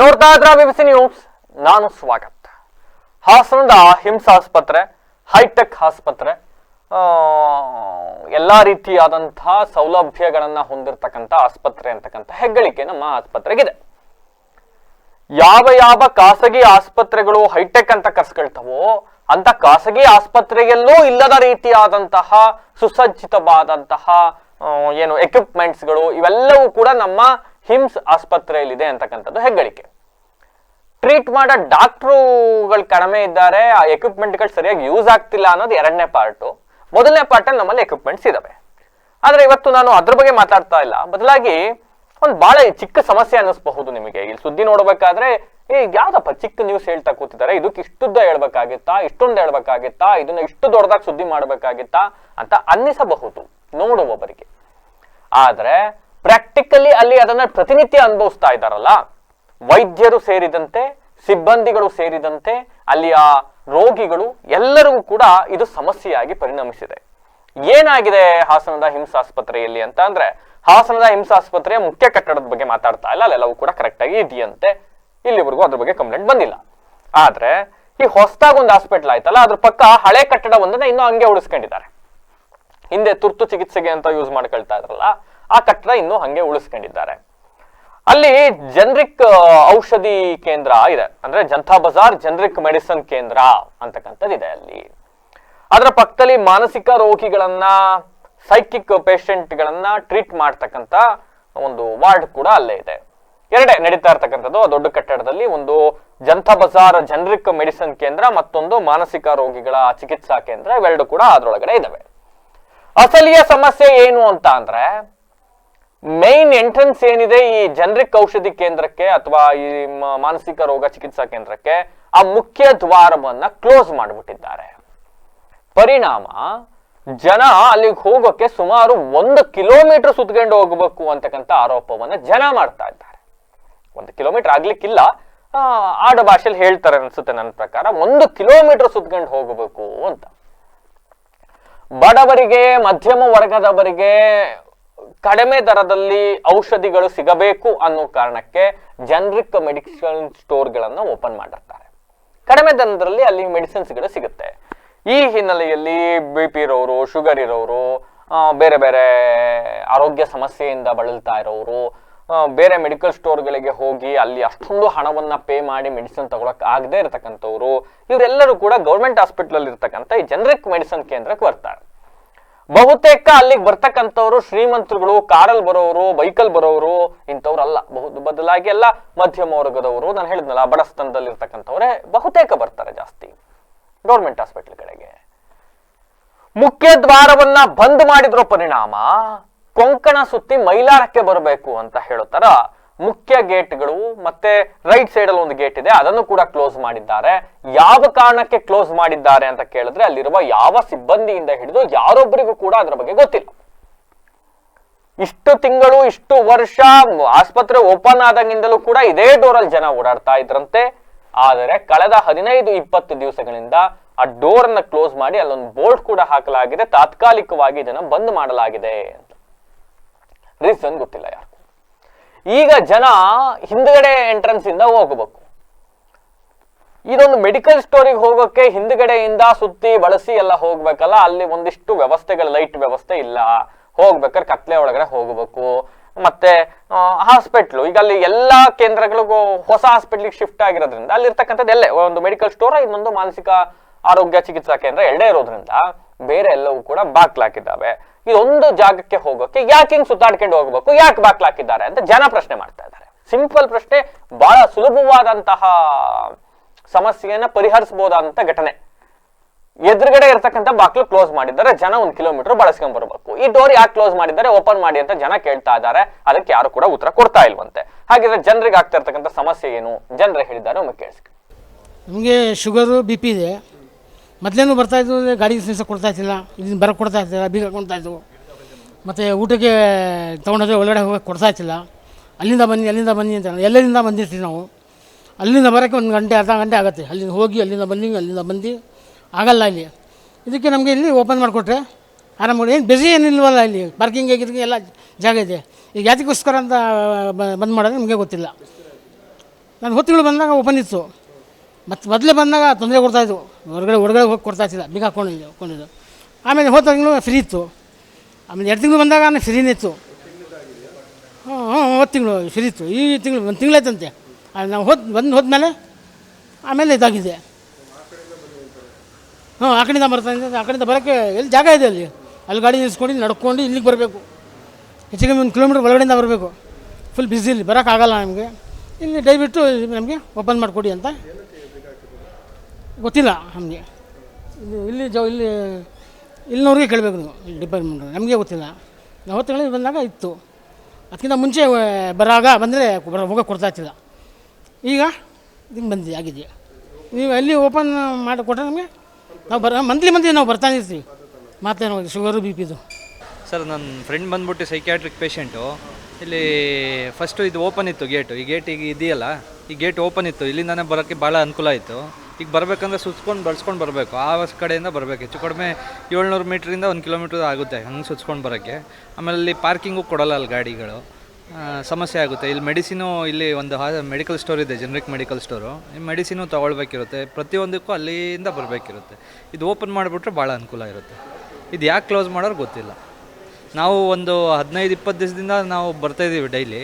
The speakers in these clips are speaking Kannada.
ನೋಡ್ತಾ ಇದ್ರ ಬಿಬಿಸಿ ನ್ಯೂಸ್ ನಾನು ಸ್ವಾಗತ. ಹಾಸನದ ಹಿಮ್ಸ್ ಆಸ್ಪತ್ರೆ ಹೈಟೆಕ್ ಆಸ್ಪತ್ರೆ ಎಲ್ಲ ರೀತಿಯಾದಂತಹ ಸೌಲಭ್ಯಗಳನ್ನು ಹೊಂದಿರತಕ್ಕಂತ ಆಸ್ಪತ್ರೆ ಅಂತಕ್ಕಂಥ ಹೆಗ್ಗಳಿಕೆ ನಮ್ಮ ಆಸ್ಪತ್ರೆಗಿದೆ. ಯಾವ ಯಾವ ಖಾಸಗಿ ಆಸ್ಪತ್ರೆಗಳು ಹೈಟೆಕ್ ಅಂತ ಕರ್ಸ್ಕೊಳ್ತವೋ ಅಂತ ಖಾಸಗಿ ಆಸ್ಪತ್ರೆಯಲ್ಲೂ ಇಲ್ಲದ ರೀತಿಯಾದಂತಹ ಸುಸಜ್ಜಿತವಾದಂತಹ ಏನು ಎಕ್ವಿಪ್ಮೆಂಟ್ಸ್ಗಳು ಇವೆಲ್ಲವೂ ಕೂಡ ನಮ್ಮ ಹಿಮ್ಸ್ ಆಸ್ಪತ್ರೆಯಲ್ಲಿದೆ ಅಂತಕ್ಕಂಥದ್ದು ಹೆಗ್ಗಳಿಕೆ. ಟ್ರೀಟ್ ಮಾಡೋ ಡಾಕ್ಟ್ರುಗಳು ಕಡಿಮೆ ಇದ್ದಾರೆ, ಆ ಎಕ್ವಿಪ್ಮೆಂಟ್ಗಳು ಸರಿಯಾಗಿ ಯೂಸ್ ಆಗ್ತಿಲ್ಲ ಅನ್ನೋದು ಎರಡನೇ ಪಾರ್ಟು. ಮೊದಲನೇ ಪಾರ್ಟಲ್ಲಿ ನಮ್ಮಲ್ಲಿ ಎಕ್ವಿಪ್ಮೆಂಟ್ಸ್ ಇದ್ದಾವೆ ಆದರೆ ಇವತ್ತು ನಾನು ಅದ್ರ ಬಗ್ಗೆ ಮಾತಾಡ್ತಾ ಇಲ್ಲ. ಬದಲಾಗಿ ಒಂದು ಭಾಳ ಚಿಕ್ಕ ಸಮಸ್ಯೆ ಅನ್ನಿಸ್ಬಹುದು ನಿಮಗೆ. ಇಲ್ಲಿ ಸುದ್ದಿ ನೋಡಬೇಕಾದ್ರೆ ಏ ಯಾವ್ದಪ್ಪ ಚಿಕ್ಕ ನ್ಯೂಸ್ ಹೇಳ್ತಾ ಕೂತಿದ್ದಾರೆ? ಇದಕ್ಕೆ ಇಷ್ಟುದ್ದ ಹೇಳ್ಬೇಕಾಗಿತ್ತಾ? ಇಷ್ಟೊಂದು ಹೇಳ್ಬೇಕಾಗಿತ್ತಾ? ಇದನ್ನ ಇಷ್ಟು ದೊಡ್ಡದಾಗಿ ಸುದ್ದಿ ಮಾಡಬೇಕಾಗಿತ್ತಾ? ಅಂತ ಅನ್ನಿಸಬಹುದು ನೋಡುವವರಿಗೆ. ಆದರೆ ಪ್ರಾಕ್ಟಿಕಲಿ ಅಲ್ಲಿ ಅದನ್ನ ಪ್ರತಿನಿತ್ಯ ಅನುಭವಿಸ್ತಾ ಇದ್ದಾರಲ್ಲ ವೈದ್ಯರು ಸೇರಿದಂತೆ, ಸಿಬ್ಬಂದಿಗಳು ಸೇರಿದಂತೆ ಅಲ್ಲಿಯ ರೋಗಿಗಳು ಎಲ್ಲರಿಗೂ ಕೂಡ ಇದು ಸಮಸ್ಯೆಯಾಗಿ ಪರಿಣಮಿಸಿದೆ. ಏನಾಗಿದೆ ಹಾಸನದ ಹಿಂಸಾಸ್ಪತ್ರೆಯಲ್ಲಿ ಅಂತ ಅಂದ್ರೆ, ಹಾಸನದ ಹಿಂಸಾಸ್ಪತ್ರೆಯ ಮುಖ್ಯ ಕಟ್ಟಡದ ಬಗ್ಗೆ ಮಾತಾಡ್ತಾ ಇಲ್ಲ ಅಲ್ಲೆಲ್ಲವೂ ಕೂಡ ಕರೆಕ್ಟ್ ಆಗಿ ಇದೆಯಂತೆ. ಇಲ್ಲಿವರೆಗೂ ಅದ್ರ ಬಗ್ಗೆ ಕಂಪ್ಲೇಂಟ್ ಬಂದಿಲ್ಲ. ಆದ್ರೆ, ಈ ಹೊಸದಾಗಿ ಒಂದು ಹಾಸ್ಪಿಟಲ್ ಆಯ್ತಲ್ಲ, ಅದ್ರ ಪಕ್ಕ ಹಳೆ ಕಟ್ಟಡ ಒಂದನ್ನ ಇನ್ನೂ ಹಂಗೆ ಉಳಿಸ್ಕೊಂಡಿದ್ದಾರೆ. ಹಿಂದೆ ತುರ್ತು ಚಿಕಿತ್ಸೆಗೆ ಅಂತ ಯೂಸ್ ಮಾಡ್ಕೊಳ್ತಾ ಇದ್ರಲ್ಲ, ಆ ಕಟ್ಟಡ ಇನ್ನೂ ಹಂಗೆ ಉಳಿಸ್ಕೊಂಡಿದ್ದಾರೆ. ಅಲ್ಲಿ ಜನರಿಕ್ ಔಷಧಿ ಕೇಂದ್ರ ಇದೆ. ಅಂದ್ರೆ ಜನತಾ ಬಜಾರ್ ಜನರಿಕ್ ಮೆಡಿಸನ್ ಕೇಂದ್ರ ಅಂತಕ್ಕಂಥದ್ದು ಇದೆ ಅಲ್ಲಿ. ಅದರ ಪಕ್ಕದಲ್ಲಿ ಮಾನಸಿಕ ರೋಗಿಗಳನ್ನ ಸೈಕಿಕ್ ಗಳನ್ನ ಟ್ರೀಟ್ ಮಾಡ್ತಕ್ಕಂಥ ಒಂದು ವಾರ್ಡ್ ಕೂಡ ಅಲ್ಲೇ ಇದೆ. ಎರಡೇ ನಡೀತಾ ಇರ್ತಕ್ಕಂಥದ್ದು ದೊಡ್ಡ ಕಟ್ಟಡದಲ್ಲಿ ಒಂದು ಜನತಾ ಬಜಾರ್ ಜನರಿಕ್ ಮೆಡಿಸನ್ ಕೇಂದ್ರ ಮತ್ತೊಂದು ಮಾನಸಿಕ ರೋಗಿಗಳ ಚಿಕಿತ್ಸಾ ಕೇಂದ್ರ ಇವೆರಡು ಕೂಡ ಅದರೊಳಗಡೆ ಇದಾವೆ. ಅಸಲಿಯ ಸಮಸ್ಯೆ ಏನು ಅಂತ ಅಂದ್ರೆ ಮೈನ್ ಎಂಟ್ರೆನ್ಸ್ ಏನಿದೆ ಈ ಜನರಿಕ್ ಔಷಧಿ ಕೇಂದ್ರಕ್ಕೆ ಅಥವಾ ಈ ಮಾನಸಿಕ ರೋಗ ಚಿಕಿತ್ಸಾ ಕೇಂದ್ರಕ್ಕೆ ಆ ಮುಖ್ಯ ದ್ವಾರವನ್ನ ಕ್ಲೋಸ್ ಮಾಡಿಬಿಟ್ಟಿದ್ದಾರೆ. ಪರಿಣಾಮ, ಜನ ಅಲ್ಲಿಗೆ ಹೋಗೋಕೆ ಸುಮಾರು ಒಂದು ಕಿಲೋಮೀಟರ್ ಸುತ್ಕೊಂಡು ಹೋಗಬೇಕು ಅಂತಕ್ಕಂಥ ಆರೋಪವನ್ನ ಜನ ಮಾಡ್ತಾ ಇದ್ದಾರೆ. ಒಂದು ಕಿಲೋಮೀಟರ್ ಆಗ್ಲಿಕ್ಕಿಲ್ಲ. ಆಡ ಭಾಷೆಯಲ್ಲಿ ಹೇಳ್ತಾರೆ ಅನ್ಸುತ್ತೆ ನನ್ನ ಪ್ರಕಾರ. ಒಂದು ಕಿಲೋಮೀಟರ್ ಸುತ್ಕೊಂಡು ಹೋಗಬೇಕು ಅಂತ. ಬಡವರಿಗೆ, ಮಧ್ಯಮ ವರ್ಗದವರಿಗೆ ಕಡಿಮೆ ದರದಲ್ಲಿ ಔಷಧಿಗಳು ಸಿಗಬೇಕು ಅನ್ನೋ ಕಾರಣಕ್ಕೆ ಜನರಿಕ್ ಮೆಡಿಕಲ್ ಸ್ಟೋರ್ಗಳನ್ನ ಓಪನ್ ಮಾಡಿರ್ತಾರೆ. ಕಡಿಮೆ ದರದಲ್ಲಿ ಅಲ್ಲಿ ಮೆಡಿಸಿನ್ಸ್ಗಳು ಸಿಗುತ್ತೆ. ಈ ಹಿನ್ನೆಲೆಯಲ್ಲಿ ಬಿ ಪಿ ಇರೋರು ಶುಗರ್ ಇರೋರು ಬೇರೆ ಬೇರೆ ಆರೋಗ್ಯ ಸಮಸ್ಯೆಯಿಂದ ಬಳಲ್ತಾ ಇರೋರು ಬೇರೆ ಮೆಡಿಕಲ್ ಸ್ಟೋರ್ಗಳಿಗೆ ಹೋಗಿ ಅಲ್ಲಿ ಅಷ್ಟೊಂದು ಹಣವನ್ನ ಪೇ ಮಾಡಿ ಮೆಡಿಸಿನ್ ತಗೊಳಕ್ ಆಗದೆ ಇರತಕ್ಕಂಥವ್ರು, ಇವರೆಲ್ಲರೂ ಕೂಡ ಗೌರ್ಮೆಂಟ್ ಹಾಸ್ಪಿಟಲ್ ಇರ್ತಕ್ಕಂಥ ಈ ಜನರಿಕ್ ಮೆಡಿಸಿನ್ ಕೇಂದ್ರಕ್ಕೆ ಬರ್ತಾರೆ. ಬಹುತೇಕ ಅಲ್ಲಿಗೆ ಬರ್ತಕ್ಕಂಥವ್ರು ಶ್ರೀಮಂತರುಗಳು ಕಾರಲ್ಲಿ ಬರೋರು ಬೈಕಲ್ ಬರೋರು ಇಂಥವ್ರಲ್ಲ. ಬಹು, ಬದಲಾಗಿ ಎಲ್ಲ ಮಧ್ಯಮ ವರ್ಗದವರು, ನಾನು ಹೇಳಿದ್ನಲ್ಲ ಬಡಸ್ತನದಲ್ಲಿ ಇರ್ತಕ್ಕಂಥವ್ರೆ ಬಹುತೇಕ ಬರ್ತಾರೆ ಜಾಸ್ತಿ ಗೌರ್ಮೆಂಟ್ ಹಾಸ್ಪಿಟಲ್ ಕಡೆಗೆ. ಮುಖ್ಯ ದ್ವಾರವನ್ನ ಬಂದ್ ಮಾಡಿದ್ರ ಪರಿಣಾಮ ಕೊಂಕಣ ಸುತ್ತಿ ಮೈಲಾರಕ್ಕೆ ಬರಬೇಕು ಅಂತ ಹೇಳೋ ಮುಖ್ಯ ಗೇಟ್ಗಳು ಮತ್ತೆ ರೈಟ್ ಸೈಡ್ ಅಲ್ಲಿ ಒಂದು ಗೇಟ್ ಇದೆ, ಅದನ್ನು ಕೂಡ ಕ್ಲೋಸ್ ಮಾಡಿದ್ದಾರೆ. ಯಾವ ಕಾರಣಕ್ಕೆ ಕ್ಲೋಸ್ ಮಾಡಿದ್ದಾರೆ ಅಂತ ಕೇಳಿದ್ರೆ ಅಲ್ಲಿರುವ ಯಾವ ಸಿಬ್ಬಂದಿಯಿಂದ ಹಿಡಿದು ಯಾರೊಬ್ಬರಿಗೂ ಕೂಡ ಅದರ ಬಗ್ಗೆ ಗೊತ್ತಿಲ್ಲ. ಇಷ್ಟು ತಿಂಗಳು, ಇಷ್ಟು ವರ್ಷ ಆಸ್ಪತ್ರೆ ಓಪನ್ ಆದಂಗಿಂದಲೂ ಕೂಡ ಇದೇ ಡೋರಲ್ಲಿ ಜನ ಓಡಾಡ್ತಾ ಇದ್ರಂತೆ. ಆದರೆ ಕಳೆದ ಹದಿನೈದು, ಇಪ್ಪತ್ತು ದಿವಸಗಳಿಂದ ಆ ಡೋರ್ ಅನ್ನ ಕ್ಲೋಸ್ ಮಾಡಿ ಅಲ್ಲೊಂದು ಬೋರ್ಡ್ ಕೂಡ ಹಾಕಲಾಗಿದೆ. ತಾತ್ಕಾಲಿಕವಾಗಿ ಇದನ್ನ ಬಂದ್ ಮಾಡಲಾಗಿದೆ ಅಂತ. ರೀಸನ್ ಗೊತ್ತಿಲ್ಲ ಯಾರು. ಈಗ ಜನ ಹಿಂದ್ಗಡೆ ಎಂಟ್ರೆನ್ಸ್ ಇಂದ ಹೋಗಬೇಕು. ಇದೊಂದು ಮೆಡಿಕಲ್ ಸ್ಟೋರಿಗೆ ಹೋಗೋಕೆ ಹಿಂದ್ಗಡೆಯಿಂದ ಸುತ್ತಿ, ಬಳಸಿ ಎಲ್ಲ ಹೋಗ್ಬೇಕಲ್ಲ, ಅಲ್ಲಿ ಒಂದಿಷ್ಟು ವ್ಯವಸ್ಥೆಗಳು ಲೈಟ್ ವ್ಯವಸ್ಥೆ ಇಲ್ಲ. ಹೋಗ್ಬೇಕಾದ್ರೆ ಕತ್ಲೆ ಒಳಗಡೆ ಹೋಗಬೇಕು. ಮತ್ತೆ ಹಾಸ್ಪಿಟ್ಲು ಈಗ ಅಲ್ಲಿ ಎಲ್ಲಾ ಕೇಂದ್ರಗಳಿಗೂ ಹೊಸ ಹಾಸ್ಪಿಟ್ಲಿಗೆ ಶಿಫ್ಟ್ ಆಗಿರೋದ್ರಿಂದ, ಅಲ್ಲಿರ್ತಕ್ಕಂಥದ್ದು ಎಲ್ಲೇ? ಒಂದು ಮೆಡಿಕಲ್ ಸ್ಟೋರ್ ಇನ್ನೊಂದು ಮಾನಸಿಕ ಆರೋಗ್ಯ ಚಿಕಿತ್ಸಾ ಕೇಂದ್ರ ಎರಡೇ ಇರೋದ್ರಿಂದ. ಬೇರೆ ಎಲ್ಲವೂ ಕೂಡ ಬಾಕ್ಲಾಕಿದ್ದಾವೆ. ಇದೊಂದು ಜಾಗಕ್ಕೆ ಹೋಗೋಕೆ ಯಾಕೆ ಹಿಂಗ್ ಸುತ್ತಾಡ್ಕೊಂಡು ಹೋಗ್ಬೇಕು, ಯಾಕೆ ಬಾಕ್ಲಾಕಿದ್ದಾರೆ ಅಂತ ಜನ ಪ್ರಶ್ನೆ ಮಾಡ್ತಾ ಇದ್ದಾರೆ. ಸಿಂಪಲ್ ಪ್ರಶ್ನೆ, ಬಹಳ ಸುಲಭವಾದಂತಹ ಸಮಸ್ಯೆಯನ್ನ ಪರಿಹರಿಸಬಹುದಾದಂತ ಘಟನೆ. ಎದುರುಗಡೆ ಇರ್ತಕ್ಕಂಥ ಬಾಕ್ಲು ಕ್ಲೋಸ್ ಮಾಡಿದ್ದಾರೆ, ಜನ ಒಂದು ಕಿಲೋಮೀಟರ್ ಬಳಸ್ಕೊಂಡ್ ಬರಬೇಕು ಈ ಡೋರ್ ಯಾಕೆ ಕ್ಲೋಸ್ ಮಾಡಿದ್ದಾರೆ, ಓಪನ್ ಮಾಡಿ ಅಂತ ಜನ ಕೇಳ್ತಾ ಇದ್ದಾರೆ. ಅದಕ್ಕೆ ಯಾರು ಕೂಡ ಉತ್ತರ ಕೊಡ್ತಾ ಇಲ್ವಂತೆ. ಹಾಗಿದ್ರೆ ಜನರಿಗೆ ಆಗ್ತಾ ಇರ್ತಕ್ಕಂಥ ಸಮಸ್ಯೆ ಏನು? ಜನರು ಹೇಳಿದ್ದಾರೆ, ಒಮ್ಮೆ ಕೇಳಿಸ್ಕೊ ನಮಗೆ ಶುಗರು, ಬಿ ಪಿ ಇದೆ. ಮೊದಲೇನು ಬರ್ತಾಯಿದ್ದು ಗಾಡಿ ಕೊಡ್ತಾ ಕೊಡ್ತಾಯಿದ್ದಿಲ್ಲ ಇದನ್ನು ಕೊಡ್ತಾ ಕೊಡ್ತಾಯಿದ್ದಿಲ್ಲ ಬೀಗ ಕೊಡ್ತಾಯಿದ್ವು ಮತ್ತು ಊಟಕ್ಕೆ ತೊಗೊಂಡೋದ್ರೆ ಒಳಗಡೆ ಕೊಡ್ತಾ ಕೊಡ್ತಾಯಿದ್ದಿಲ್ಲ ಅಲ್ಲಿಂದ ಬನ್ನಿ ಅಲ್ಲಿಂದ ಬನ್ನಿ ಅಂತ ಎಲ್ಲರಿಂದ ಬಂದಿರ್ತೀವಿ ನಾವು? ಅಲ್ಲಿಂದ ಬರೋಕ್ಕೆ ಒಂದು ಗಂಟೆ, ಅರ್ಧ ಗಂಟೆ ಆಗುತ್ತೆ. ಅಲ್ಲಿಂದ ಹೋಗಿ, ಅಲ್ಲಿಂದ ಬನ್ನಿ, ಅಲ್ಲಿಂದ ಬಂದು. ಆಗಲ್ಲ ಇಲ್ಲಿ. ಇದಕ್ಕೆ ನಮಗೆ ಇಲ್ಲಿ ಓಪನ್ ಮಾಡಿಕೊಟ್ರೆ ಆರಾಮಾಗಿ ಏನು ಬಿಸಿ ಏನಿಲ್ವಲ್ಲ ಇಲ್ಲಿ? ಪಾರ್ಕಿಂಗ್ ಆಗಿದ್ದಕ್ಕೆ ಎಲ್ಲ ಜಾಗ ಇದೆ. ಈಗ ಯಾತಕ್ಕೋಸ್ಕರ ಅಂತ ಬಂದ್ ಮಾಡೋದು ನಮಗೆ ಗೊತ್ತಿಲ್ಲ. ನಾನು ಹೊತ್ತುಗಳು ತಿಂಗಳು ಬಂದಾಗ ಓಪನ್ ಇತ್ತು. ಮತ್ತು ಮೊದಲೇ ಬಂದಾಗ ತೊಂದರೆ ಕೊಡ್ತಾಯಿತ್ತು ಹೊರಗಡೆ ಹೊರಗಡೆ ಹೋಗಿ ಕೊಡ್ತಾಯಿದ್ದಿಲ್ಲ ಬೀಗ ಹಾಕೊಂಡಿದ್ದೆ ಹಾಕೊಂಡಿದ್ದು. ಆಮೇಲೆ ಹೋದ ತಿಂಗಳು ಫ್ರೀ ಇತ್ತು. ಆಮೇಲೆ ಎರಡು ತಿಂಗಳು ಬಂದಾಗ ಫ್ರೀನೇ ಇತ್ತು. ಹ್ಞೂ ಹ್ಞೂ ಒಂದು ತಿಂಗಳು ಫ್ರೀ ಇತ್ತು. ಈ ತಿಂಗಳು, ಒಂದು ತಿಂಗಳಾಯ್ತಂತೆ ನಾವು ಹೋದ್, ಬಂದು ಹೋದ್ಮೇಲೆ ಆಮೇಲೆ ಇದಾಗಿದೆ. ಹ್ಞೂ ಆ ಕಡೆಯಿಂದ ಬರ್ತಾ ಇದ್ದೆ. ಆ ಕಡೆಯಿಂದ ಬರೋಕ್ಕೆ ಎಲ್ಲಿ ಜಾಗ ಇದೆ ಅಲ್ಲಿ. ಅಲ್ಲಿ ಗಾಡಿ ನಿಲ್ಸ್ಕೊಂಡು ನಡ್ಕೊಂಡು ಇಲ್ಲಿಗೆ ಬರಬೇಕು. ಹೆಚ್ಚು ಕಮ್ಮಿ ಒಂದು ಕಿಲೋಮೀಟ್ರ್ ಒಳಗಡೆಯಿಂದ ಬರಬೇಕು. ಫುಲ್ ಇಲ್ಲಿ. ಬರೋಕ್ಕಾಗಲ್ಲ ನಮಗೆ. ಇಲ್ಲಿ ದಯವಿಟ್ಟು ನಮಗೆ ಓಪನ್ ಮಾಡಿಕೊಡಿ ಅಂತ ಗೊತ್ತಿಲ್ಲ ನಮಗೆ. ಇಲ್ಲಿ ಇಲ್ಲಿ ಜ ಇಲ್ಲಿ ಇಲ್ಲಿನವ್ರಿಗೆ ಕೇಳಬೇಕು ನೀವು ಡಿಪಾರ್ಟ್ಮೆಂಟ್ ನಮಗೆ ಗೊತ್ತಿಲ್ಲ. ನಾವು ಹೊತ್ತು ಬಂದಾಗ ಇತ್ತು. ಅದಕ್ಕಿಂತ ಮುಂಚೆ ಬರಾಗ ಬಂದರೆ ಹೋಗೋಕೆ ಕೊಡ್ತಾ ಇರ್ತಿಲ್ಲ ಈಗ ನಿಮ್ಗೆ ಬಂದಿದೆ, ಆಗಿದೆ. ನೀವು ಎಲ್ಲಿ ಓಪನ್ ಮಾಡಿ ಕೊಟ್ಟರೆ ನಮಗೆ ನಾವು ಬರ ಮಂತ್ಲಿ ಮಂತ್ಲಿ ನಾವು ಬರ್ತಾನೆ ಇರ್ತೀವಿ. ಮಾತೇನೋ ಶುಗರು ಬಿ ಪಿದು ಸರ್ ನನ್ನ ಫ್ರೆಂಡ್ ಬಂದ್ಬಿಟ್ಟು ಸೈಕ್ಯಾಟ್ರಿಕ್ ಪೇಷಂಟು ಇಲ್ಲಿ ಫಸ್ಟು ಇದು ಓಪನ್ ಇತ್ತು ಗೇಟು ಈ ಗೇಟ್ ಈಗ ಇದೆಯಲ್ಲ? ಈ ಗೇಟ್ ಓಪನ್ ಇತ್ತು. ಇಲ್ಲಿಂದಾನೇ ಬರೋಕ್ಕೆ ಭಾಳ ಅನುಕೂಲ ಆಯಿತು. ಈಗ ಬರಬೇಕಂದ್ರೆ ಸುತ್ಕೊಂಡು ಬಳ್ಸ್ಕೊಂಡು ಬರಬೇಕು. ಆ ಕಡೆಯಿಂದ ಬರಬೇಕು. ಹೆಚ್ಚು ಕಡಿಮೆ ಏಳ್ನೂರು ಮೀಟ್ರಿಂದ ಒಂದು ಕಿಲೋಮೀಟ್ರ್ ಆಗುತ್ತೆ ಹಂಗೆ ಸುತ್ಕೊಂಡು ಬರೋಕ್ಕೆ. ಆಮೇಲೆ ಅಲ್ಲಿ ಪಾರ್ಕಿಂಗು ಕೊಡಲ್ಲ ಅಲ್ಲಿ ಗಾಡಿಗಳು. ಸಮಸ್ಯೆ ಆಗುತ್ತೆ. ಇಲ್ಲಿ ಮೆಡಿಸಿನು ಇಲ್ಲಿ ಒಂದು ಮೆಡಿಕಲ್ ಸ್ಟೋರ್ ಇದೆ ಜನರಿಕ್ ಮೆಡಿಕಲ್ ಸ್ಟೋರು. ಈ ಮೆಡಿಸಿನು ತೊಗೊಳ್ಬೇಕಿರುತ್ತೆ. ಪ್ರತಿಯೊಂದಕ್ಕೂ ಅಲ್ಲಿಂದ ಬರಬೇಕಿರುತ್ತೆ. ಇದು ಓಪನ್ ಮಾಡಿಬಿಟ್ರೆ ಭಾಳ ಅನುಕೂಲ ಇರುತ್ತೆ. ಇದು ಯಾಕೆ ಕ್ಲೋಸ್ ಮಾಡೋರು ಗೊತ್ತಿಲ್ಲ. ನಾವು ಒಂದು ಹದಿನೈದು, ಇಪ್ಪತ್ತು ದಿವಸದಿಂದ ನಾವು ಬರ್ತಾಯಿದ್ದೀವಿ ಡೈಲಿ.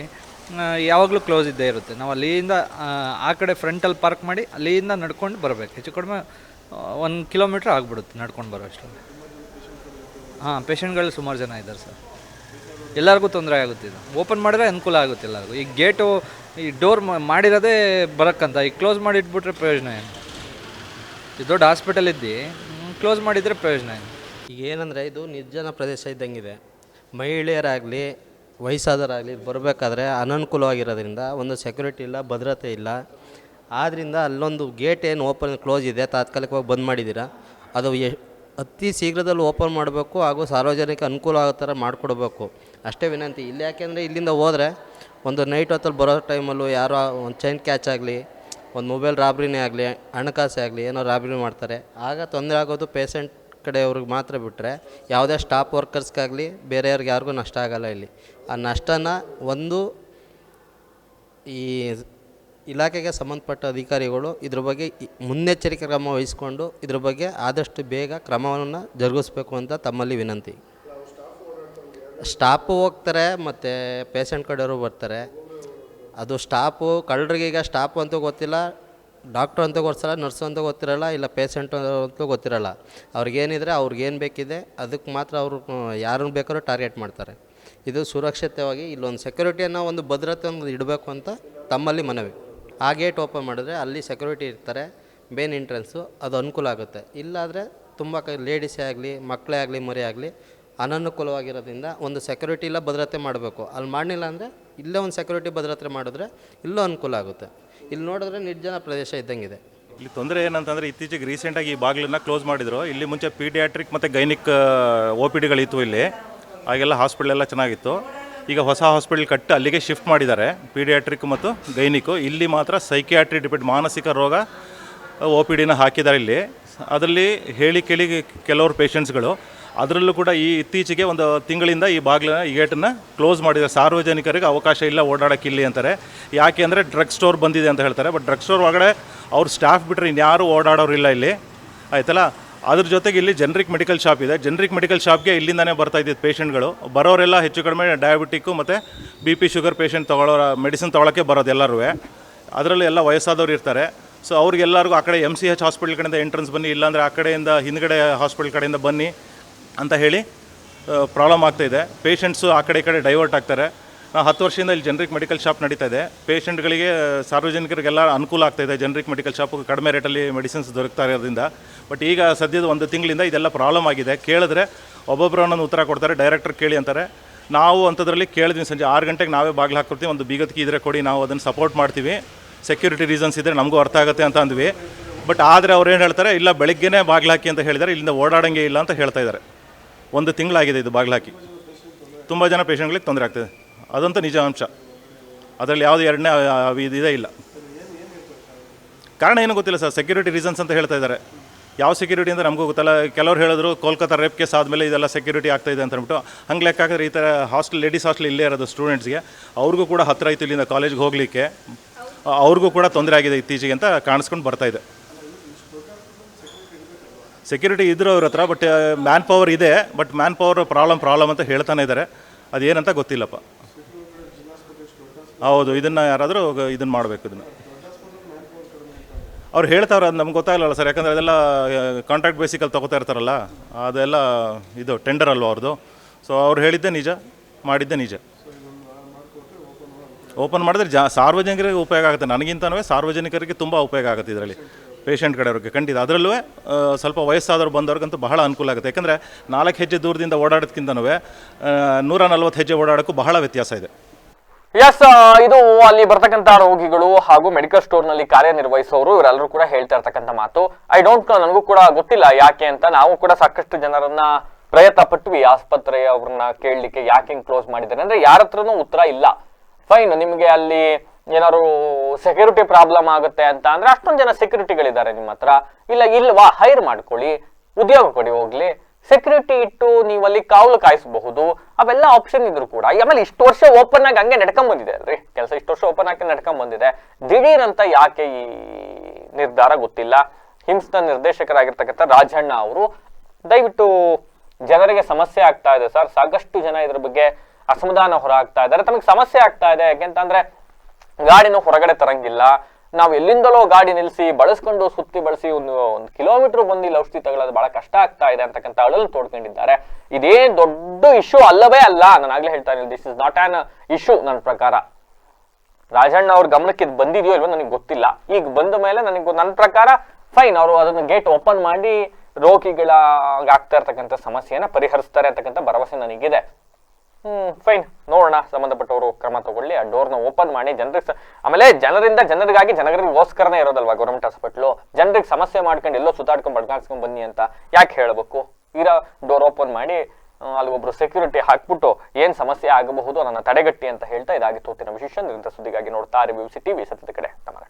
ಯಾವಾಗಲೂ ಕ್ಲೋಸ್ ಇದ್ದೇ ಇರುತ್ತೆ. ನಾವು ಅಲ್ಲಿಯಿಂದ ಆ, ಕಡೆ ಫ್ರಂಟಲ್ಲಿ ಪಾರ್ಕ್ ಮಾಡಿ ಅಲ್ಲಿಯಿಂದ ನಡ್ಕೊಂಡು ಬರಬೇಕು. ಹೆಚ್ಚು ಕಡಿಮೆ ಒಂದು ಕಿಲೋಮೀಟ್ರ್ ಆಗಿಬಿಡುತ್ತೆ ನಡ್ಕೊಂಡು ಬರೋ ಅಷ್ಟರಲ್ಲಿ ಹಾಂ ಪೇಷಂಟ್ಗಳು ಸುಮಾರು ಜನ ಇದ್ದಾರೆ ಸರ್. ಎಲ್ಲರಿಗೂ ತೊಂದರೆ ಆಗುತ್ತೆ ಇದು. ಓಪನ್ ಮಾಡಿದ್ರೆ ಅನುಕೂಲ ಆಗುತ್ತೆ ಎಲ್ಲರಿಗೂ. ಈ ಗೇಟು ಈ ಡೋರ್ ಮಾಡಿರೋದೇ ಬರೋಕ್ಕಂತ. ಈಗ ಕ್ಲೋಸ್ ಮಾಡಿ ಇಟ್ಬಿಟ್ರೆ ಪ್ರಯೋಜನ ಏನು? ಈ ದೊಡ್ಡ ಹಾಸ್ಪಿಟಲ್ ಇದ್ದು ಕ್ಲೋಸ್ ಮಾಡಿದರೆ ಪ್ರಯೋಜನ ಏನು? ಈಗ ಏನಂದರೆ ಇದು ನಿರ್ಜನ ಪ್ರದೇಶ ಇದ್ದಂಗಿದೆ. ಮಹಿಳೆಯರಾಗಲಿ ವಯಸ್ಸಾದವರಾಗಲಿ ಬರಬೇಕಾದ್ರೆ ಅನನುಕೂಲವಾಗಿರೋದ್ರಿಂದ ಒಂದು ಸೆಕ್ಯೂರಿಟಿ ಇಲ್ಲ, ಭದ್ರತೆ ಇಲ್ಲ. ಆದ್ದರಿಂದ ಅಲ್ಲೊಂದು ಗೇಟ್ ಏನು ಓಪನ್ ಕ್ಲೋಸ್ ಇದೆ, ತಾತ್ಕಾಲಿಕವಾಗಿ ಬಂದ್ ಮಾಡಿದ್ದೀರಾ ಅದು ಎ, ಅತಿ ಶೀಘ್ರದಲ್ಲಿ ಓಪನ್ ಮಾಡಬೇಕು ಹಾಗೂ ಸಾರ್ವಜನಿಕ ಅನುಕೂಲ ಆಗೋ ಥರ ಮಾಡಿಕೊಡ್ಬೇಕು. ಅಷ್ಟೇ ವಿನಂತಿ. ಇಲ್ಲಿ ಯಾಕೆಂದರೆ ಇಲ್ಲಿಂದ ಹೋದರೆ ಒಂದು ನೈಟ್ ಹೊತ್ತಲ್ಲಿ ಬರೋ ಟೈಮಲ್ಲೂ ಯಾರೋ ಒಂದು ಚೈನ್ ಕ್ಯಾಚ್ ಆಗಲಿ, ಒಂದು ಮೊಬೈಲ್ ರಾಬ್ರಿನೇ ಆಗಲಿ, ಹಣಕಾಸೇ ಆಗಲಿ ಏನೋ ರಾಬ್ರಿ ಮಾಡ್ತಾರೆ. ಆಗ ತೊಂದರೆ ಆಗೋದು ಪೇಷಂಟ್ ಕಡೆಯವ್ರಿಗೆ ಮಾತ್ರ ಬಿಟ್ಟರೆ ಯಾವುದೇ ಸ್ಟಾಫ್ ವರ್ಕರ್ಸ್ಗಾಗಲಿ ಬೇರೆಯವ್ರಿಗೆ ಯಾರಿಗೂ ನಷ್ಟ ಆಗಲ್ಲ ಇಲ್ಲಿ. ಆ ನಷ್ಟನ ಒಂದು ಈ ಇಲಾಖೆಗೆ ಸಂಬಂಧಪಟ್ಟ ಅಧಿಕಾರಿಗಳು ಇದ್ರ ಬಗ್ಗೆ ಮುನ್ನೆಚ್ಚರಿಕೆ ಕ್ರಮ ವಹಿಸಿಕೊಂಡು ಇದ್ರ ಬಗ್ಗೆ ಆದಷ್ಟು ಬೇಗ ಕ್ರಮವನ್ನು ಜರುಗಿಸ್ಬೇಕು ಅಂತ ತಮ್ಮಲ್ಲಿ ವಿನಂತಿ. ಸ್ಟಾಪು ಹೋಗ್ತಾರೆ ಮತ್ತು ಪೇಷಂಟ್ ಕಡೆಯವರು ಬರ್ತಾರೆ. ಅದು ಸ್ಟಾಪು ಕಳ್ಳರಿಗೆ ಈಗ ಸ್ಟಾಫು ಅಂತೂ ಗೊತ್ತಿಲ್ಲ. ಡಾಕ್ಟ್ರು ಅಂತ ಗೊತ್ತಿರಲ್ಲ, ನರ್ಸು ಅಂತ ಗೊತ್ತಿರಲ್ಲ, ಇಲ್ಲ ಪೇಷಂಟ್ ಅಂತೂ ಗೊತ್ತಿರಲ್ಲ. ಅವ್ರಿಗೇನಿದ್ರೆ ಅವ್ರಿಗೇನು ಬೇಕಿದೆ ಅದಕ್ಕೆ ಮಾತ್ರ ಅವರು ಯಾರನ್ನು ಬೇಕಾದ್ರೂ ಟಾರ್ಗೆಟ್ ಮಾಡ್ತಾರೆ. ಇದು ಸುರಕ್ಷಿತವಾಗಿ ಇಲ್ಲೊಂದು ಸೆಕ್ಯೂರಿಟಿಯನ್ನು ಒಂದು ಭದ್ರತೆ ಒಂದು ಇಡಬೇಕು ಅಂತ ತಮ್ಮಲ್ಲಿ ಮನವಿ. ಆ ಗೇಟ್ ಓಪನ್ ಮಾಡಿದ್ರೆ ಅಲ್ಲಿ ಸೆಕ್ಯೂರಿಟಿ ಇರ್ತಾರೆ, ಮೇನ್ ಎಂಟ್ರೆನ್ಸು, ಅದು ಅನುಕೂಲ ಆಗುತ್ತೆ. ಇಲ್ಲಾದರೆ ತುಂಬ ಕ, ಲೇಡೀಸೇ ಆಗಲಿ, ಮಕ್ಕಳೇ ಆಗಲಿ, ಮರಿ ಆಗಲಿ, ಅನನುಕೂಲವಾಗಿರೋದ್ರಿಂದ ಒಂದು ಸೆಕ್ಯೂರಿಟಿ ಇಲ್ಲ, ಭದ್ರತೆ ಮಾಡಬೇಕು. ಅಲ್ಲಿ ಮಾಡಲಿಲ್ಲ ಅಂದರೆ ಇಲ್ಲೇ ಒಂದು ಸೆಕ್ಯೂರಿಟಿ ಭದ್ರತೆ ಮಾಡಿದ್ರೆ ಇಲ್ಲೂ ಅನುಕೂಲ ಆಗುತ್ತೆ. ಇಲ್ಲಿ ನೋಡಿದ್ರೆ ನಿರ್ಜನ ಪ್ರದೇಶ ಇದ್ದಂಗಿದೆ. ಇಲ್ಲಿ ತೊಂದರೆ ಏನಂತಂದ್ರೆ ಇತ್ತೀಚೆಗೆ ರೀಸೆಂಟಾಗಿ ಈ ಬಾಗಿಲನ್ನ ಕ್ಲೋಸ್ ಮಾಡಿದ್ರು. ಇಲ್ಲಿ ಮುಂಚೆ ಪೀಡಿಯಾಟ್ರಿಕ್ ಮತ್ತು ಗೈನಿಕ್ ಒ ಪಿ ಡಿಗಳಿತ್ತು ಇಲ್ಲಿ. ಆಗೆಲ್ಲ ಹಾಸ್ಪಿಟಲ್ ಎಲ್ಲ ಚೆನ್ನಾಗಿತ್ತು. ಈಗ ಹೊಸ ಹಾಸ್ಪಿಟಲ್ ಕಟ್ಟಿ ಅಲ್ಲಿಗೆ ಶಿಫ್ಟ್ ಮಾಡಿದ್ದಾರೆ. ಪೀಡಿಯಾಟ್ರಿಕ್ ಮತ್ತು ಗೈನಿಕ್ಕು ಇಲ್ಲಿ ಮಾತ್ರ ಸೈಕಿಯಾಟ್ರಿ ಡಿಪೆಂಡ್ ಮಾನಸಿಕ ರೋಗ ಒ ಪಿ ಡಿನ ಹಾಕಿದ್ದಾರೆ ಇಲ್ಲಿ. ಅದರಲ್ಲಿ ಹೇಳಿ ಕೇಳಿ ಕೆಲವರು ಪೇಷಂಟ್ಸ್ಗಳು ಅದರಲ್ಲೂ ಕೂಡ ಈ ಇತ್ತೀಚೆಗೆ ಒಂದು ತಿಂಗಳಿಂದ ಈ ಬಾಗಿಲನ್ನ ಈ ಗೇಟನ್ನು ಕ್ಲೋಸ್ ಮಾಡಿದ್ದಾರೆ ಸಾರ್ವಜನಿಕರಿಗೆ ಅವಕಾಶ ಇಲ್ಲ ಓಡಾಡೋಕ್ಕಿಲ್ಲಿ ಅಂತಾರೆ. ಯಾಕೆ ಅಂದರೆ ಡ್ರಗ್ ಸ್ಟೋರ್ ಬಂದಿದೆ ಅಂತ ಹೇಳ್ತಾರೆ. ಬಟ್ ಡ್ರಗ್ ಸ್ಟೋರ್ ಒಳಗಡೆ ಅವ್ರ ಸ್ಟಾಫ್ ಬಿಟ್ಟರೆ ಇನ್ಯಾರೂ ಓಡಾಡೋರು ಇಲ್ಲ ಇಲ್ಲಿ. ಆಯ್ತಲ್ಲ? ಅದ್ರ ಜೊತೆಗೆ ಇಲ್ಲಿ ಜನರಿಕ್ ಮೆಡಿಕಲ್ ಶಾಪ್ ಇದೆ. ಜನರಿಕ್ ಮೆಡಿಕಲ್ ಶಾಪ್ಗೆ ಇಲ್ಲಿಂದಾನೇ ಬರ್ತಾ ಇದ್ದಿದ್ದು ಪೇಷೆಂಟ್ಗಳು ಬರೋರೆಲ್ಲ ಹೆಚ್ಚು ಕಡಿಮೆ ಡಯಾಬಿಟಿಕ್ಕು ಮತ್ತು ಬಿ ಪಿ ಶುಗರ್ ಪೇಷಂಟ್ ತೊಗೊಳ್ಳೋ ಮೆಡಿಸಿನ್ ತೊಗೊಳಕ್ಕೆ ಬರೋದು ಎಲ್ಲರೂ ಅದರಲ್ಲಿ ಎಲ್ಲ ವಯಸ್ಸಾದವ್ರು ಇರ್ತಾರೆ. ಸೊ ಅವ್ರಿಗೆಲ್ಲರಿಗೂ ಆ ಕಡೆ ಎಂ ಸಿ ಎಚ್ ಹಾಸ್ಪಿಟ್ಲ್ ಕಡೆಯಿಂದ ಎಂಟ್ರೆನ್ಸ್ ಬನ್ನಿ. ಇಲ್ಲಾಂದರೆ ಆ ಕಡೆಯಿಂದ ಹಿಂದ್ಗಡೆ ಹಾಸ್ಪಿಟ್ಲ್ ಕಡೆಯಿಂದ ಬನ್ನಿ. ಅಂತ ಹೇಳಿ ಪ್ರಾಬ್ಲಮ್ ಆಗ್ತಾಯಿದೆ ಪೇಷಂಟ್ಸು ಆ ಕಡೆ ಈ ಕಡೆ ಡೈವರ್ಟ್ ಆಗ್ತಾರೆ. ನಾವು ಹತ್ತು ವರ್ಷದಿಂದ ಇಲ್ಲಿ ಜನರಿಕ್ ಮೆಡಿಕಲ್ ಶಾಪ್ ನಡೀತಾ ಇದೆ. ಪೇಷಂಟ್ಗಳಿಗೆ ಸಾರ್ವಜನಿಕರಿಗೆಲ್ಲ ಅನುಕೂಲ ಆಗ್ತಾಯಿದೆ ಜನರಿಕ್ ಮೆಡಿಕಲ್ ಶಾಪ್ ಕಡಿಮೆ ರೇಟಲ್ಲಿ ಮೆಡಿಸಿನ್ಸ್ ದೊರಕ್ತಾ ಇರೋದ್ರಿಂದ. ಬಟ್ ಈಗ ಸದ್ಯದ ಒಂದು ತಿಂಗಳಿಂದ ಇದೆಲ್ಲ ಪ್ರಾಬ್ಲಮ್ ಆಗಿದೆ. ಕೇಳಿದ್ರೆ ಒಬ್ಬೊಬ್ಬರು ಒಂದೊಂದು ಉತ್ತರ ಕೊಡ್ತಾರೆ ಡೈರೆಕ್ಟರ್ ಕೇಳಿ ಅಂತಾರೆ. ನಾವು ಅಂಥದ್ರಲ್ಲಿ ಕೇಳಿದ್ವಿ ಸಂಜೆ ಆರು ಗಂಟೆಗೆ ನಾವೇ ಬಾಗಿಲು ಹಾಕ್ಕೊಡ್ತೀವಿ. ಒಂದು ಬೀಗತ್ಕಿ ಇದ್ರೆ ಕೊಡಿ, ನಾವು ಅದನ್ನು ಸಪೋರ್ಟ್ ಮಾಡ್ತೀವಿ. ಸೆಕ್ಯೂರಿಟಿ ರೀಸನ್ಸ್ ಇದ್ದರೆ ನಮಗೂ ಅರ್ಥ ಆಗುತ್ತೆ ಅಂತ ಅಂದ್ವಿ. ಬಟ್ ಆದರೆ ಅವ್ರು ಏನು ಹೇಳ್ತಾರೆ, ಇಲ್ಲ ಬೆಳಗ್ಗೆನೇ ಬಾಗಿಲು ಹಾಕಿ ಅಂತ ಹೇಳಿದರೆ ಇಲ್ಲಿಂದ ಓಡಾಡೋಂಗೆ ಇಲ್ಲ ಅಂತ ಹೇಳ್ತಾ ಇದ್ದಾರೆ. ಒಂದು ತಿಂಗಳಾಗಿದೆ ಇದು ಬಾಗಿಲು ಹಾಕಿ. ತುಂಬ ಜನ ಪೇಷಂಟ್ಗಳಿಗೆ ತೊಂದರೆ ಆಗ್ತದೆ. ಅದಂತೂ ನಿಜ ಅಂಶ. ಅದರಲ್ಲಿ ಯಾವುದೇ ಎರಡನೇ ಇದು ಇಲ್ಲ. ಕಾರಣ ಏನೂ ಗೊತ್ತಿಲ್ಲ ಸರ್ ಸೆಕ್ಯೂರಿಟಿ ರೀಸನ್ಸ್ ಅಂತ ಹೇಳ್ತಾ ಇದ್ದಾರೆ. ಯಾವ ಸೆಕ್ಯೂರಿಟಿ ಅಂದರೆ ನಮಗೂ ಗೊತ್ತಲ್ಲ. ಕೆಲವರು ಹೇಳಿದ್ರು ಕೋಲ್ಕತ್ತಾ ರೇಪ್ ಕೇಸ್ ಆದಮೇಲೆ ಇದೆಲ್ಲ ಸೆಕ್ಯೂರಿಟಿ ಆಗ್ತಾ ಇದೆ ಅಂತ ಅಂದ್ಬಿಟ್ಟು ಹಂಗೆ ಲೆಕ್ಕ ಹಾಕಿದ್ರೆ ಈ ಥರ ಹಾಸ್ಟೆಲ್ ಲೇಡೀಸ್ ಹಾಸ್ಟೆಲ್ ಇಲ್ಲೇ ಇರೋದು ಸ್ಟೂಡೆಂಟ್ಸ್ಗೆ ಅವ್ರಿಗೂ ಕೂಡ ಹತ್ತಿರ ಆಯಿತು ಇಲ್ಲಿಂದ ಕಾಲೇಜ್ಗೆ ಹೋಗಲಿಕ್ಕೆ. ಅವ್ರಿಗೂ ಕೂಡ ತೊಂದರೆ ಆಗಿದೆ ಇತ್ತೀಚೆಗೆ ಅಂತ ಕಾಣಿಸ್ಕೊಂಡು ಬರ್ತಾ ಇದೆ. ಸೆಕ್ಯೂರಿಟಿ ಇದ್ರು ಅವ್ರ ಹತ್ರ ಬಟ್ ಮ್ಯಾನ್ ಪವರ್ ಇದೆ but man power problem problem ಅಂತ ಹೇಳ್ತಾನೆ ಇದ್ದಾರೆ ಅದೇನಂತ ಗೊತ್ತಿಲ್ಲಪ್ಪ. ಹೌದು, ಇದನ್ನು ಯಾರಾದರೂ ಇದನ್ನು ಮಾಡಬೇಕು ಇದನ್ನು. ಅವ್ರು ಹೇಳ್ತಾವ್ರೆ, ಅದು ನಮ್ಗೆ ಗೊತ್ತಾಗಲ್ಲ ಸರ್, ಯಾಕಂದರೆ ಅದೆಲ್ಲ ಕಾಂಟ್ರಾಕ್ಟ್ ಬೇಸಿಕಲ್ಲಿ ತಗೋತಾ ಇರ್ತಾರಲ್ಲ, ಅದೆಲ್ಲ ಇದು ಟೆಂಡರ್ ಅಲ್ವ ಅವ್ರದ್ದು ಸೊ ಅವ್ರು ಹೇಳಿದ್ದೆ ನಿಜ, ಮಾಡಿದ್ದೆ ನಿಜ. ಓಪನ್ ಮಾಡಿದ್ರೆ ಜಾ, ಸಾರ್ವಜನಿಕರಿಗೆ ಉಪಯೋಗ ಆಗುತ್ತೆ. ನನಗಿಂತನೂ ಸಾರ್ವಜನಿಕರಿಗೆ ತುಂಬ ಉಪಯೋಗ ಆಗುತ್ತೆ ಇದರಲ್ಲಿ. ಪೇಷಂಟ್ ಕಡೆಯವ್ರಿಗೆ. ಖಂಡಿತ. ಅದರಲ್ಲೂ ಸ್ವಲ್ಪ ವಯಸ್ಸಾದವ್ರು ಬಂದವ್ರಿಗಂತೂ ಬಹಳ ಅನುಕೂಲ ಆಗುತ್ತೆ. ಯಾಕಂದರೆ, ನಾಲ್ಕು ಹೆಜ್ಜೆ ದೂರದಿಂದ ಓಡಾಡೋದಕ್ಕಿಂತನೂ ನೂರ ನಲ್ವತ್ತು ಹೆಜ್ಜೆ ಓಡಾಡೋಕ್ಕೂ ಬಹಳ ವ್ಯತ್ಯಾಸ ಇದೆ. ಎಸ್ ಇದು ಅಲ್ಲಿ ಬರ್ತಕ್ಕಂತ ರೋಗಿಗಳು ಹಾಗೂ ಮೆಡಿಕಲ್ ಸ್ಟೋರ್ನಲ್ಲಿ ಕಾರ್ಯನಿರ್ವಹಿಸೋರು ಇವರೆಲ್ಲರೂ ಕೂಡ ಹೇಳ್ತಾ ಇರ್ತಕ್ಕಂಥ ಮಾತು. ಐ ಡೋಂಟ್ ನೋ ನನಗೂ ಕೂಡ ಗೊತ್ತಿಲ್ಲ ಯಾಕೆ ಅಂತ. ನಾವು ಕೂಡ ಸಾಕಷ್ಟು ಜನರನ್ನ ಪ್ರಯತ್ನ ಪಟ್ವಿ ಆಸ್ಪತ್ರೆಯವ್ರನ್ನ ಕೇಳಲಿಕ್ಕೆ ಯಾಕೆ ಕ್ಲೋಸ್ ಮಾಡಿದ್ದಾರೆ? ಅಂದ್ರೆ ಯಾರ ಹತ್ರನೂ ಉತ್ತರ ಇಲ್ಲ. ಫೈನ್ ನಿಮಗೆ ಅಲ್ಲಿ ಏನಾದ್ರು ಸೆಕ್ಯೂರಿಟಿ ಪ್ರಾಬ್ಲಮ್ ಆಗುತ್ತೆ ಅಂತ ಅಂದ್ರೆ ಅಷ್ಟೊಂದು ಜನ ಸೆಕ್ಯೂರಿಟಿಗಳಿದ್ದಾರೆ ನಿಮ್ಮ ಹತ್ರ. ಇಲ್ಲ, ಇಲ್ವಾ? ಹೈರ್ ಮಾಡ್ಕೊಳ್ಳಿ, ಉದ್ಯೋಗ ಕೊಡಿ, ಹೋಗ್ಲಿ. ಸೆಕ್ಯೂರಿಟಿ ಇಟ್ಟು ನೀವು ಅಲ್ಲಿ ಕಾವಲು ಕಾಯಿಸಬಹುದು. ಅವೆಲ್ಲ ಆಪ್ಷನ್ ಇದ್ರು ಕೂಡ ಆಮೇಲೆ ಇಷ್ಟು ವರ್ಷ ಓಪನ್ ಆಗಿ ಹಂಗೆ ನಡ್ಕೊಂಡ್ ಬಂದಿದೆ ಅಲ್ರಿ? ಕೆಲಸ ಇಷ್ಟು ವರ್ಷ ಓಪನ್ ಆಗಿ ನಡ್ಕೊಂಡ್ ಬಂದಿದೆ. ದಿಢೀರ್ ಅಂತ ಯಾಕೆ ಈ ನಿರ್ಧಾರ ಗೊತ್ತಿಲ್ಲ? ಹಿಂಸ್ನ ನಿರ್ದೇಶಕರಾಗಿರ್ತಕ್ಕಂಥ ರಾಜಣ್ಣ ಅವರು, ದಯವಿಟ್ಟು ಜನರಿಗೆ ಸಮಸ್ಯೆ ಆಗ್ತಾ ಇದೆ ಸರ್. ಸಾಕಷ್ಟು ಜನ ಇದ್ರ ಬಗ್ಗೆ ಅಸಮಾಧಾನ ಹೊರ ಆಗ್ತಾ ಇದ್ದಾರೆ. ತಮಗೆ ಸಮಸ್ಯೆ ಆಗ್ತಾ ಇದೆ. ಯಾಕೆಂತಂದ್ರೆ ಗಾಡಿನ ಹೊರಗಡೆ ತರಂಗಿಲ್ಲ. ನಾವು ಎಲ್ಲಿಂದಲೋ ಗಾಡಿ ನಿಲ್ಲಿಸಿ ಬಳಸ್ಕೊಂಡು ಸುತ್ತಿ ಬಳಸಿ ಒಂದು ಒಂದು ಕಿಲೋಮೀಟರ್ ಬಂದು ಇಲ್ಲಿ ಔಷಧಿ ತಗೊಳ್ಳೋದು ಬಹಳ ಕಷ್ಟ ಆಗ್ತಾ ಇದೆ ಅಂತಕ್ಕಂಥ ಅಳಲು ತೋಡ್ಕೊಂಡಿದ್ದಾರೆ. ಇದೇ ದೊಡ್ಡ ಇಶ್ಯೂ ಅಲ್ಲವೇ ಅಲ್ಲ. ನಾನು ಆಗ್ಲೇ ಹೇಳ್ತಾ ಇದ್ದೀನಿ this is not an issue ನನ್ನ ಪ್ರಕಾರ. ರಾಜಣ್ಣ ಅವ್ರ ಗಮನಕ್ಕೆ ಇದು ಬಂದಿದೆಯೋ ಇಲ್ವೋ ನನಗೆ ಗೊತ್ತಿಲ್ಲ. ಈಗ ಬಂದ ಮೇಲೆ ನನಗೆ ನನ್ನ ಪ್ರಕಾರ ಫೈನ್ ಅವರು ಅದನ್ನು ಗೇಟ್ ಓಪನ್ ಮಾಡಿ ರೋಗಿಗಳ ಆಗ್ತಾ ಇರ್ತಕ್ಕಂಥ ಸಮಸ್ಯೆಯನ್ನು ಪರಿಹರಿಸ್ತಾರೆ ಅಂತಕ್ಕಂಥ ಭರವಸೆ ನನಗಿದೆ. ಹ್ಮ್ ಫೈನ್ ನೋಡೋಣ. ಸಂಬಂಧಪಟ್ಟವರು ಕ್ರಮ ತಗೊಳ್ಳಿ. ಆ ಡೋರ್ನ ಓಪನ್ ಮಾಡಿ. ಜನರಿಗೆ ಆಮೇಲೆ ಜನರಿಂದ ಜನರಿಗಾಗಿ ಜನರಿಗೋಸ್ಕರನೇ ಇರೋದಲ್ವಾ ಗೌರ್ಮೆಂಟ್ ಹಾಸ್ಪಿಟ್ಲು ಜನರಿಗೆ ಸಮಸ್ಯೆ ಮಾಡ್ಕೊಂಡು ಎಲ್ಲೋ ಸುತ್ತಾಡ್ಕೊಂಡು ಬಡ್ಕಾಡ್ಸ್ಕೊಂಡ್ ಬನ್ನಿ ಅಂತ ಯಾಕೆ ಹೇಳಬೇಕು? ಇರೋ ಡೋರ್ ಓಪನ್ ಮಾಡಿ ಅಲ್ಲಿ ಒಬ್ರು ಸೆಕ್ಯೂರಿಟಿ ಹಾಕ್ಬಿಟ್ಟು ಏನ್ ಸಮಸ್ಯೆ ಆಗಬಹುದು ಅದನ್ನ ತಡೆಗಟ್ಟಿ ಅಂತ ಹೇಳ್ತಾ ಇದಾಗಿ ತೋತಿನ ವಿಶೇಷ ನಿರಂತರ ಸುದ್ದಿಗಾಗಿ ನೋಡ್ತಾ ರಿವ್ಯೂಸಿ ಟಿವಿ ಸತ್ಯದ ಕಡೆ. ನಮನ